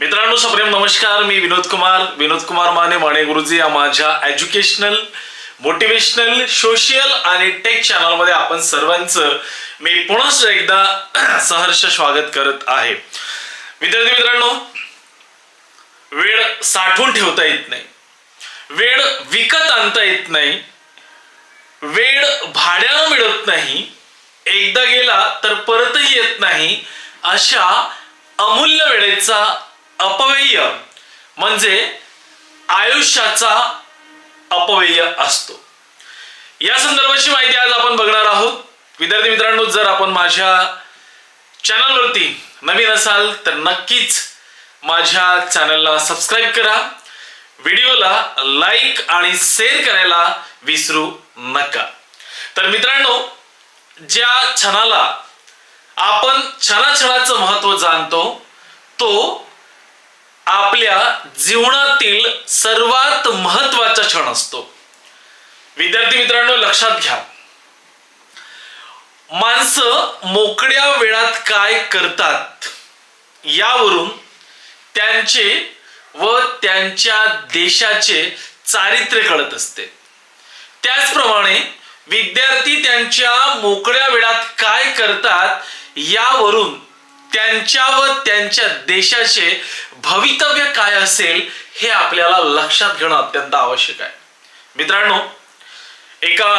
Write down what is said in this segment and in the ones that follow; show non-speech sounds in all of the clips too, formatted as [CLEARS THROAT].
मित्रांनो सप्रेम नमस्कार. मी विनोद कुमार. विनोद कुमार माने माने गुरुजी या माझ्या एज्युकेशनल मोटिवेशनल सोशल आणि टेक चॅनलमध्ये आपण सर्वांचं मी पुनश्च एकदा [CLEARS THROAT] सहर्ष स्वागत करत आहे. विद्यार्थी मित्रांनो वेळ साठवून ठेवता येत नाही. वेळ विकत आणता येत नाही. वेळ भाड्यानं मिळत नाही. एकदा गेला तर परतही येत नाही. अशा अमूल्य वेळेचा अपव्यय म्हणजे आयुष्याचा अपव्यय असतो. या संदर्भाची माहिती आज आपण बघणार आहोत. विद्यार्थी मित्रांनो जर आपण माझ्या चॅनलवरती नवीन असाल तर नक्कीच माझ्या चॅनलला सबस्क्राईब करा. व्हिडिओला लाईक आणि शेअर करायला विसरू नका. तर मित्रांनो ज्या क्षणाला आपण क्षणाक्षणाचं महत्त्व जाणतो तो आपल्या जीवनातील सर्वात महत्त्वाचा क्षण असतो. विद्यार्थी मित्रांनो लक्षात घ्या. माणसं मोकळ्या वेळात काय करतात यावरून त्यांचे व त्यांच्या देशाचे चारित्र्य कळत असते. त्याचप्रमाणे विद्यार्थी त्यांच्या मोकळ्या वेळात काय करतात यावरून त्यांच्या व त्यांच्या देशाचे भवितव्य काय असेल हे आपल्याला लक्षात घेणं अत्यंत आवश्यक आहे. मित्रांनो एका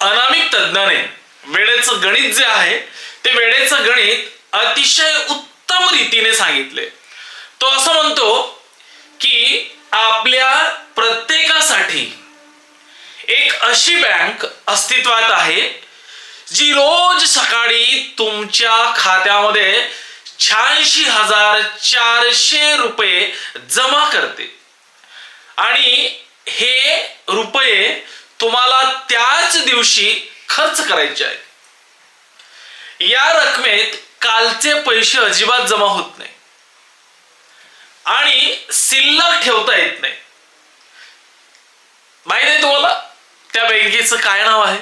अनामिक तज्ज्ञाने वेळेचं गणित जे आहे ते वेळेचं गणित अतिशय उत्तम रीतीने सांगितले. तो असं म्हणतो की आपल्या प्रत्येकासाठी एक अशी बँक अस्तित्वात आहे जी रोज सकाळी तुमच्या खात्यामध्ये शहाऐंशी हजार चारशे रुपये जमा करते. आणि हे रुपये तुम्हाला त्याच दिवशी खर्च करायचे आहे या रकमेत कालचे पैसे अजिबात जमा होत नाही. आणि शिल्लक ठेवता येत नाही. माहीत आहे तुम्हाला? त्या बँकेचं काय नाव आहे?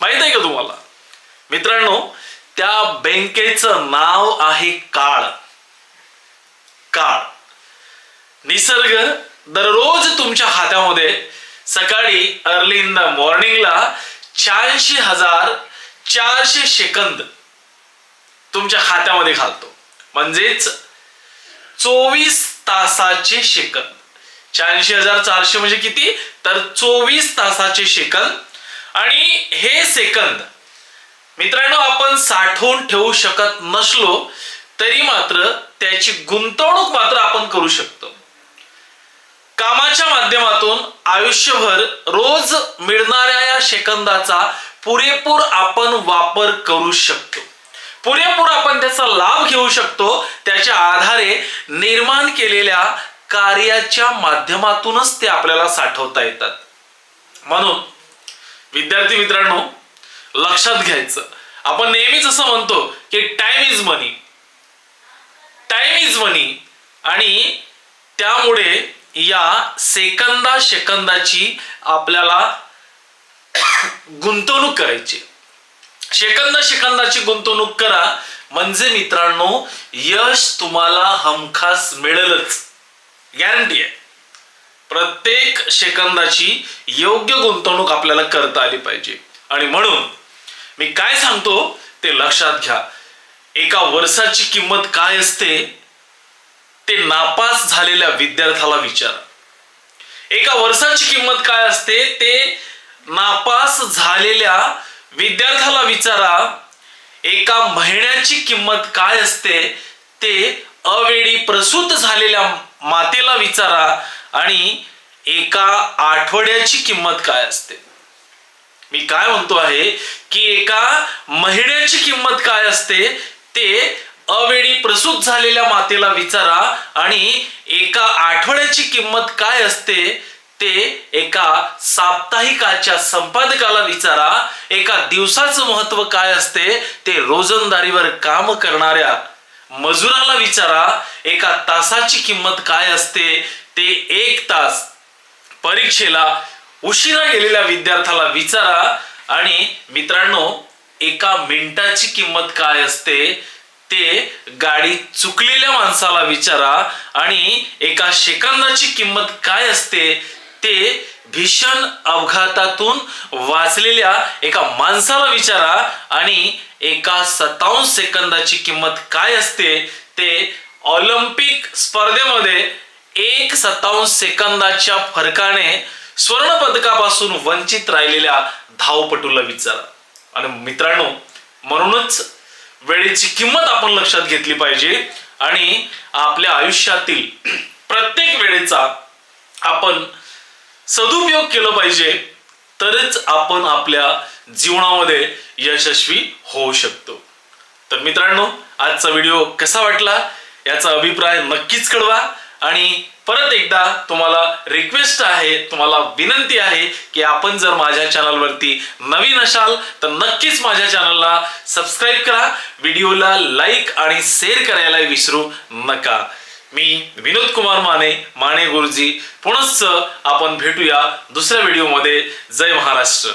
माहीत आहे का तुम्हाला? मित्रांनो त्या बँकेचं नाव आहे काळ. काळ. निसर्ग दररोज तुमच्या खात्यामध्ये सकाळी अर्ली इन द मॉर्निंगला शहाऐंशी हजार चारशे सेकंद तुमच्या खात्यामध्ये घालतो. म्हणजेच चोवीस तासाचे सेकंद. शहाऐंशी हजार चारशे म्हणजे किती? तर चोवीस तासाचे सेकंद. आणि हे सेकंद मित्रांनो आपण साठवून ठेवू शकत नसलो तरी मात्र त्याची गुंतवणूक मात्र आपण करू शकतो. कामाच्या माध्यमातून आयुष्यभर रोज मिळणाऱ्या या सेकंदाचा पुरेपूर आपण वापर करू शकतो. पुरेपूर आपण त्याचा लाभ घेऊ शकतो त्याच्या आधारे निर्माण केलेल्या कार्याच्या माध्यमातूनच ते आपल्याला साठवता येतात. म्हणून विद्यार्थी मित्रांनो लक्षात घ्यायचं. आपण नेहमीच असं म्हणतो की time is money time is money आणि त्यामुळे या सेकंदा सेकंदाची आपल्याला गुंतवणूक करायची. सेकंदा सेकंदाची गुंतवणूक करा. म्हणजे मित्रांनो यश तुम्हाला हमखास मिळेलच. गॅरंटी आहे. प्रत्येक सेकंदाची योग्य गुंतवणूक आपल्याला करता आली पाहिजे. आणि म्हणून मी काय सांगतो ते लक्षात घ्या. एका वर्षाची किंमत काय असते? ते नापास झालेल्या विद्यार्थ्याला विचारा. एका वर्षाची किंमत काय असते? ते नापास झालेल्या विद्यार्थ्याला विचारा. एका महिन्याची किंमत काय असते? ते अवेळी प्रसूत झालेल्या मातेला विचारा आणि एका आठवड्याची किंमत काय असते? मी काय म्हणतो आहे की एका महिन्याची किंमत काय असते? ते अवेळी प्रसूत झालेल्या मातेला विचारा आणि एका आठवड्याची किंमत काय असते? ते एका साप्ताहिकाच्या संपादकाला विचारा. एका दिवसाचं महत्त्व काय असते? ते रोजंदारीवर काम करणाऱ्या मजुराला विचारा. एका तासाची किंमत काय असते? ते एक तास परीक्षेला उशिरा गेलेल्या विद्यार्थ्याला विचारा आणि मित्रांनो एका मिनिटाची किंमत काय असते ते गाडी चुकलेल्या माणसाला विचारा आणि एका सेकंदाची किंमत काय असते ते भीषण अपघातातून वाचलेल्या एका माणसाला विचारा आणि एका सत्तावन्न सेकंदाची किंमत काय असते ते ऑलिम्पिक स्पर्धेमध्ये एक सत्तावन्न सेकंदाच्या फरकाने स्वर्ण पदकापासून वंचित राहिलेल्या धावपटूला विचारा. आणि मित्रांनो म्हणूनच वेळेची किंमत आपण लक्षात घेतली पाहिजे. आणि आपल्या आयुष्यातील प्रत्येक वेळेचा आपण सदुपयोग केलं पाहिजे तरच आपण आपल्या जीवनामध्ये यशस्वी होऊ शकतो. तर मित्रांनो आजचा व्हिडिओ कसा वाटला? याचा अभिप्राय नक्कीच कळवा. आणि परत एकदा तुम्हाला रिक्वेस्ट आहे तुम्हाला विनंती आहे की आपण जर माझ्या चॅनलवरती नवीन असाल तर नक्कीच माझ्या चॅनलला सबस्क्राईब करा. व्हिडिओला लाईक आणि शेअर करायला विसरू नका. मी विनोद कुमार माने माने गुरुजी. पुनश्च आपण भेटूया दुसऱ्या व्हिडिओमध्ये जय महाराष्ट्र.